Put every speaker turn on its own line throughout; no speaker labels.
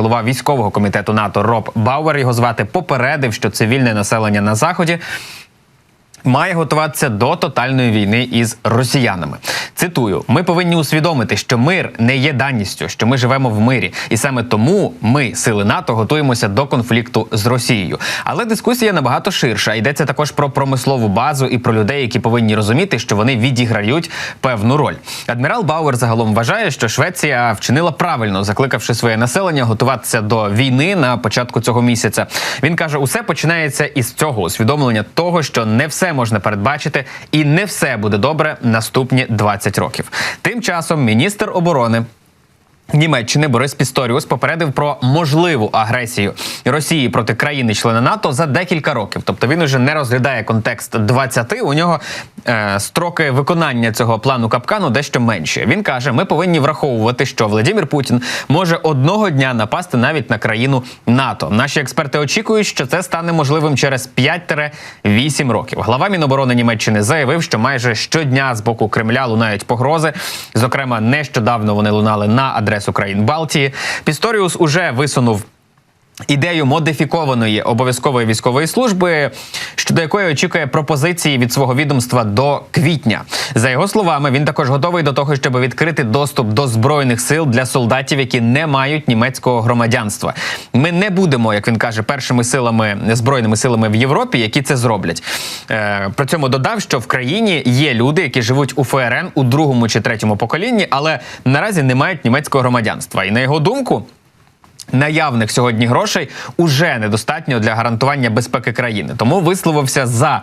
Голова військового комітету НАТО Роб Бауер його звати попередив, що цивільне населення на заході має готуватися до тотальної війни із росіянами. Цитую: ми повинні усвідомити, що мир не є даністю, що ми живемо в мирі, і саме тому ми, сили НАТО, готуємося до конфлікту з Росією. Але дискусія набагато ширша. Йдеться також про промислову базу і про людей, які повинні розуміти, що вони відіграють певну роль. Адмірал Бауер загалом вважає, що Швеція вчинила правильно, закликавши своє населення готуватися до війни на початку цього місяця. Він каже, усе починається із цього усвідомлення того, що не все можна передбачити, і не все буде добре наступні 20 років. Тим часом міністр оборони. Німеччини Борис Пісторіус попередив про можливу агресію Росії проти країни-члена НАТО за декілька років. Тобто він уже не розглядає контекст 20, У нього е, строки виконання цього плану капкану дещо менші. Він каже: ми повинні враховувати, що Владимир Путін може одного дня напасти навіть на країну НАТО. Наші експерти очікують, що це стане можливим через 5-8 років. Глава Міноборони Німеччини заявив, що майже щодня з боку Кремля лунають погрози. Зокрема, нещодавно вони лунали на адресу країн Балтії. Пісторіус уже висунув. Ідею модифікованої обов'язкової військової служби, щодо якої очікує пропозиції від свого відомства до квітня. За його словами, він також готовий до того, щоб відкрити доступ до збройних сил для солдатів, які не мають німецького громадянства. Ми не будемо, як він каже, першими силами збройними силами в Європі, які це зроблять. Е, при цьому додав, що в країні є люди, які живуть у ФРН у другому чи третьому поколінні, але наразі не мають німецького громадянства. І на його думку. Наявних сьогодні грошей уже недостатньо для гарантування безпеки країни, тому висловився за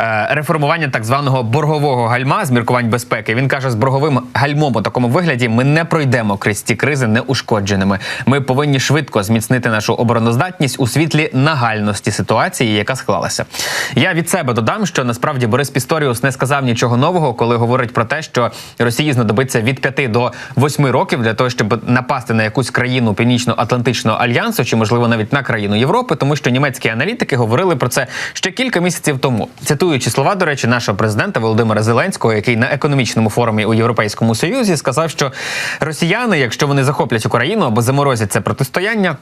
е, реформування так званого боргового гальма з міркувань безпеки. Він каже, з борговим гальмом у такому вигляді ми не пройдемо крізь ці кризи неушкодженими. Ми повинні швидко зміцнити нашу обороноздатність у світлі нагальності ситуації, яка склалася. Я від себе додам, що насправді Борис Пісторіус не сказав нічого нового, коли говорить про те, що Росії знадобиться від 5 до 8 років для того, щоб напасти на якусь країну північно-атлантичного альянсу, чи можливо навіть на країну Європи, тому що німецькі аналітики говорили про це ще кілька місяців тому, цитуючи слова, до речі, нашого президента Володимира Зеленського, який на економічному форумі у Європейському Союзі сказав, що росіяни, якщо вони захоплять Україну або заморозять це протистояння.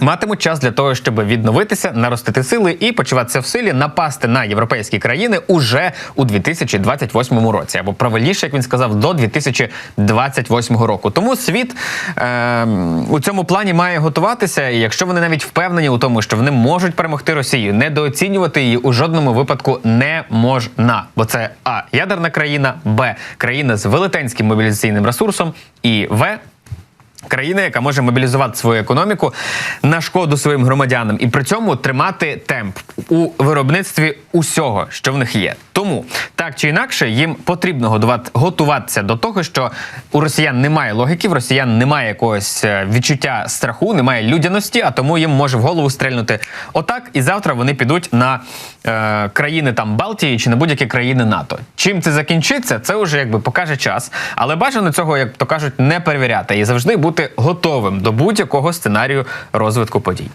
Матимуть час для того, щоб відновитися, наростити сили і почуватися в силі, напасти на європейські країни уже у 2028 році, або правильніше, як він сказав, до 2028 року. Тому світ е, у цьому плані має готуватися. І якщо вони навіть впевнені у тому, що вони можуть перемогти Росію, недооцінювати її у жодному випадку не можна, бо це а ядерна країна, б країна з велетенським мобілізаційним ресурсом, і в. Країна, яка може мобілізувати свою економіку на шкоду своїм громадянам, і при цьому тримати темп у виробництві усього, що в них є. Тому так чи інакше їм потрібно готувати, готуватися до того, що у росіян немає логіки, в росіян немає якогось е, відчуття страху, немає людяності, а тому їм може в голову стрельнути отак, і завтра вони підуть на е, країни там Балтії чи на будь-які країни НАТО. Чим це закінчиться, це вже якби покаже час, але бажано цього, як то кажуть, не перевіряти і завжди бути готовим до будь-якого сценарію розвитку подій.